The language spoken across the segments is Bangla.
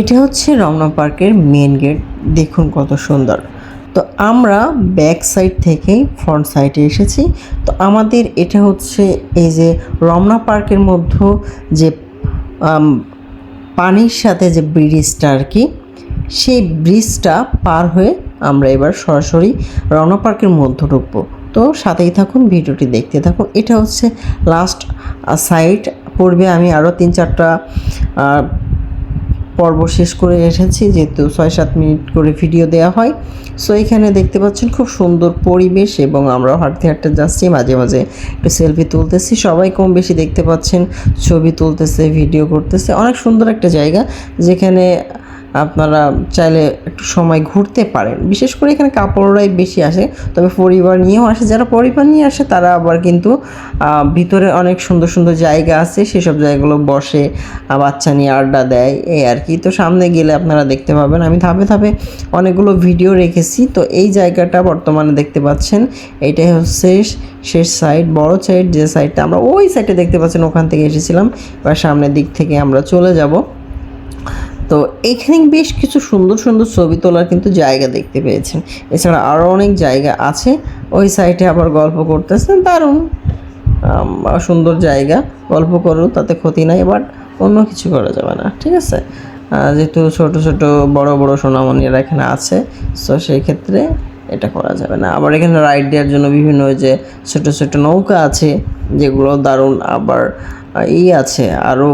এটা হচ্ছে রমনা পার্কের মেন গেট দেখুন কত সুন্দর। তো আমরা ব্যাক সাইড থেকেই ফ্রন্ট সাইডে এসেছি। তো আমাদের এটা হচ্ছে এই যে রমনা পার্কের মধ্যে যে পানির সাথে যে ব্রিজটা আর কি, সেই ব্রিজটা পার হয়ে আমরা এবার সরাসরি রমনা পার্কের মধ্যে ঢুকবো। তো সাথেই থাকুন, ভিডিওটি দেখতে থাকুন। এটা হচ্ছে লাস্ট সাইড পূর্বে আমি আরও তিন চারটা পর্ব শেষ করে এসেছি, যেহেতু ছয় সাত মিনিট করে ভিডিও দেওয়া হয়। সো এখানে দেখতে পাচ্ছেন খুব সুন্দর পরিবেশ এবং আমরা হাঁটতে হাঁটতে যাচ্ছি, মাঝে মাঝে একটু সেলফি তুলতেছি। সবাই কম বেশি দেখতে পাচ্ছেন, ছবি তুলতেছে ভিডিও করতেছে। অনেক সুন্দর একটা জায়গা, যেখানে আপনারা চাইলে একটু সময় ঘুরতে পারেন। বিশেষ করে এখানে কাপড়রাই বেশি আসে। তবে পরিবার নিয়েও আসে। যারা পরিবার নিয়ে আসে, তারা আবার কিন্তু ভিতরে অনেক সুন্দর সুন্দর জায়গা আছে। সেসব জায়গাগুলো বসে বাচ্চা নিয়ে আড্ডা দেয়। এই আর কি। তো সামনে গেলে আপনারা দেখতে পাবেন। আমি ধাপে ধাপে অনেকগুলো ভিডিও রেখেছি। তো এই জায়গাটা বর্তমানে দেখতে পাচ্ছেন। এইটাই হচ্ছে শেষ সাইড বড় সাইড যে সাইডটা আমরা ওই সাইডে দেখতে পাচ্ছেন। ওখান থেকে এসেছিলাম। এবার সামনের দিক থেকে আমরা চলে যাব। তো এখানে বেশ কিছু সুন্দর সুন্দর ছবি তোলার কিন্তু জায়গা দেখতে পেয়েছেন। এছাড়া আরও অনেক জায়গা আছে। ওই সাইডে আবার গল্প করতেছেন। দারুণ সুন্দর জায়গা। গল্প করো, তাতে ক্ষতি নাই বাট অন্য কিছু করা যাবে না, ঠিক আছে? যেহেতু ছোট ছোট, বড় বড় সোনামণিরা এখানে আছে সো সেই ক্ষেত্রে এটা করা যাবে না। আবার এখানে রাইড দেওয়ার জন্য বিভিন্ন যে ছোট ছোট নৌকা আছে, যেগুলো দারুণ, আবার ই আছে। আরও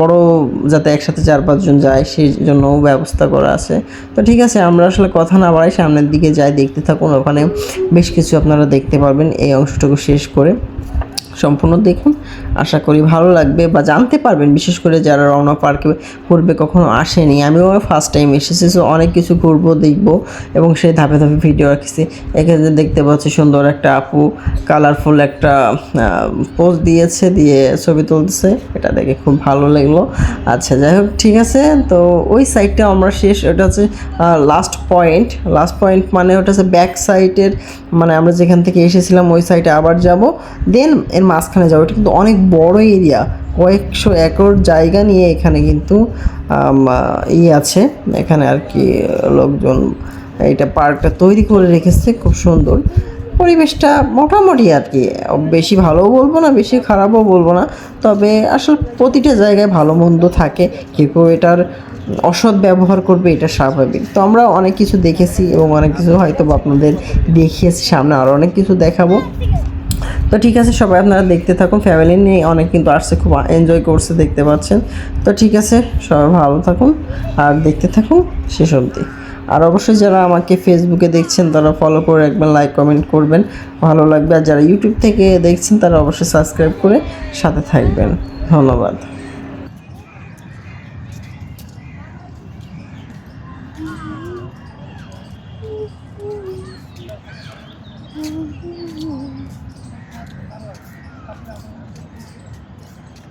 বড় যাতে একসাথে চার পাঁচজন যায়, সেই জন্যও ব্যবস্থা করা আছে। তো ঠিক আছে, আমরা আসলে কথা না বাড়াই, সামনের দিকে যাই, দেখতে থাকুন। ওখানে বেশ কিছু আপনারা দেখতে পারবেন। এই অংশটুকু শেষ করে সম্পূর্ণ দেখুন। আশা করি ভালো লাগবে বা জানতে পারবেন, বিশেষ করে যারা রওনা পার্কে পূর্বে কখনো আসেনি। আমিও ফার্স্ট টাইম এসেছি সো অনেক কিছু ঘুরবো, দেখব এবং সেই ধাপে ধাপে ভিডিও রাখছি এখানে দেখতে পাচ্ছি সুন্দর একটা আপু কালারফুল একটা পোস্ট দিয়েছে, দিয়ে ছবি তুলছে এটা দেখে খুব ভালো লাগল। আচ্ছা যাই হোক, ঠিক আছে। তো ওই সাইডটা আমরা শেষ, ওটা হচ্ছে লাস্ট পয়েন্ট লাস্ট পয়েন্ট মানে ওটা হচ্ছে ব্যাক সাইডের মানে আমরা যেখান থেকে এসেছিলাম, ওই সাইডে আবার যাব। দেন এর মাঝখানে যাব। এটা কিন্তু অনেক বড় এরিয়া কয়েকশো একর জায়গা নিয়ে এখানে কিন্তু ই আছে। এখানে আর কি লোকজন এটা পার্কটা তৈরি করে রেখেছে, খুব সুন্দর। পরিবেশটা মোটামুটি আর কি। বেশি ভালোও বলব না, বেশি খারাপও বলব না। তবে আসলে প্রতিটা জায়গায় ভালো মন্দ থাকে। কেউ কেউ এটার অসৎ ব্যবহার করবে, এটা স্বাভাবিক। তো আমরা অনেক কিছু দেখেছি এবং অনেক কিছু হয়তো আপনাদের দেখিয়েছি, সামনে আরও অনেক কিছু দেখাবো। তো ঠিক আছে, সবাই আপনারা দেখতে থাকুন ফ্যামিলি নিয়ে অনেক কিন্তু আসছে, খুব এনজয় করছে, দেখতে পাচ্ছেন। তো ঠিক আছে, সবাই ভালো থাকুন, আর দেখতে থাকুন, শেষ অবধি। আর অবশ্যই যারা আমাকে ফেসবুকে দেখছেন, তারা ফলো করে রাখবেন লাইক কমেন্ট করবেন। ভালো লাগবে, আর যারা ইউটিউব থেকে দেখছেন, তারা অবশ্যই সাবস্ক্রাইব করে সাথে থাকবেন। ধন্যবাদ। অনেক বেশি গালাল আসছে কেমন এই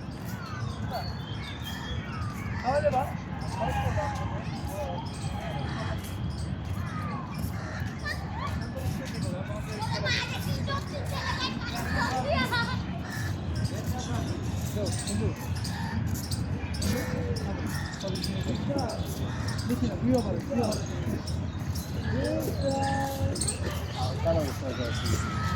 ছেলেটার এখানে ছবি দিলাম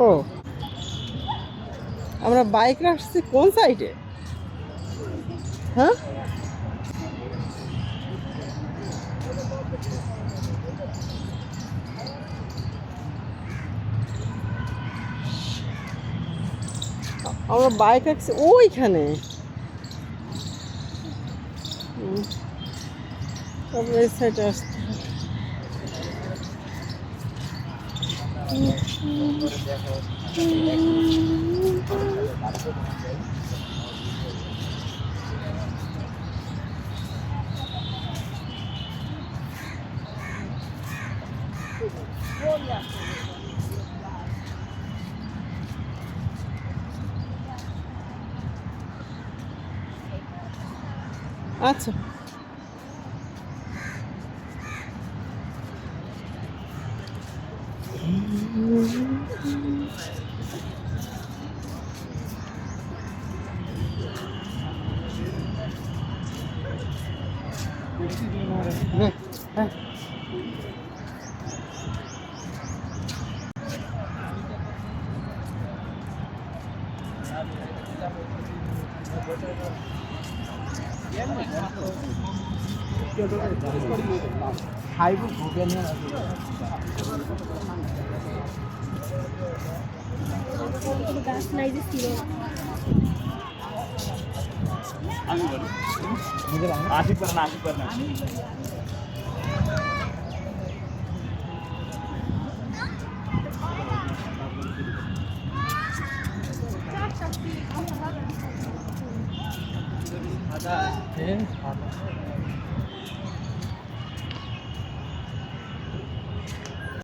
ও। আমরা বাইক রাখছি কোন সাইডে? হ্যাঁ? আমরা বাইক রাখছি ওইখানে। তারপরে এই সাইডে আসতে At. 네. 네. 아이고 고개는 গাছ নাই যে ছিল আশিক করে না আশিক করে না